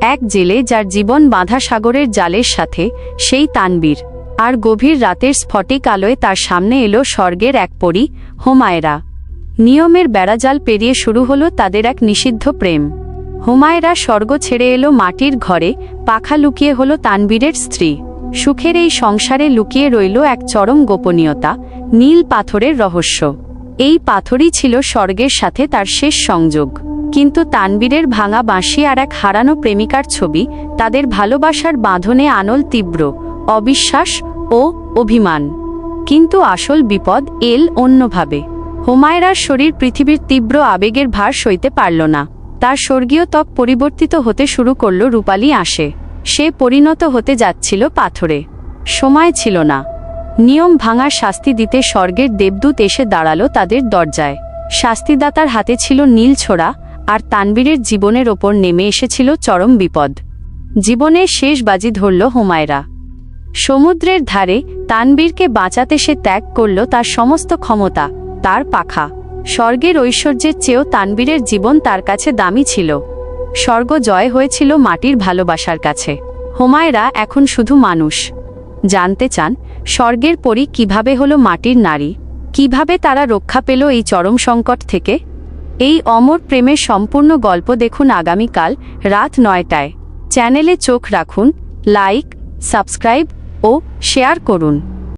এক জেলে যার জীবন বাঁধা সাগরের জালের সাথে, সেই তানবীর। আর গভীর রাতের স্ফটিক আলোয় তার সামনে এলো স্বর্গের এক পরী, হোমায়রা। নিয়মের বেড়াজাল পেরিয়ে শুরু হলো তাদের এক নিষিদ্ধ প্রেম। হোমায়রা স্বর্গ ছেড়ে এলো মাটির ঘরে, পাখা লুকিয়ে হলো তানবীরের স্ত্রী। সুখের এই সংসারে লুকিয়ে রইল এক চরম গোপনীয়তা, নীল পাথরের রহস্য। এই পাথরই ছিল স্বর্গের সাথে তার শেষ সংযোগ। কিন্তু তানবীরের ভাঙা বাঁশি আর এক হারানো প্রেমিকার ছবি, তাদের ভালোবাসার বাঁধনে আনল তীব্র, অবিশ্বাস ও অভিমান। কিন্তু আসল বিপদ এল অন্যভাবে। হুমায়রার শরীর পৃথিবীর তীব্র আবেগের ভার সইতে পারল না। তার স্বর্গীয় ত্বক পরিবর্তিত হতে শুরু করল রূপালী আসে সে পরিণত হতে যাচ্ছিল পাথরে। সময় ছিল না। নিয়ম ভাঙার শাস্তি দিতে স্বর্গের দেবদূত এসে দাঁড়াল তাদের দরজায়। শাস্তিদাতার হাতে ছিল নীল ছোড়া আর তানবীরের জীবনের ওপর নেমে এসেছিল চরম বিপদ। জীবনের শেষ বাজি ধরল হুমায়রা। সমুদ্রের ধারে তানবীরকে বাঁচাতে সে ত্যাগ করল তার সমস্ত ক্ষমতা, তার পাখা। স্বর্গের ঐশ্বর্যের চেয়েও তানবীরের জীবন তার কাছে দামি ছিল। স্বর্গ জয় হয়েছিল মাটির ভালোবাসার কাছে। হোমায়রা এখন শুধু মানুষ। জানতে চান, স্বর্গের পরী কীভাবে হলো মাটির নারী? কীভাবে তারা রক্ষা পেল এই চরম সংকট থেকে? এই অমর প্রেমের সম্পূর্ণ গল্প দেখুন আগামীকাল রাত নয়টায়। চ্যানেলে চোখ রাখুন, লাইক, সাবস্ক্রাইব ও শেয়ার করুন।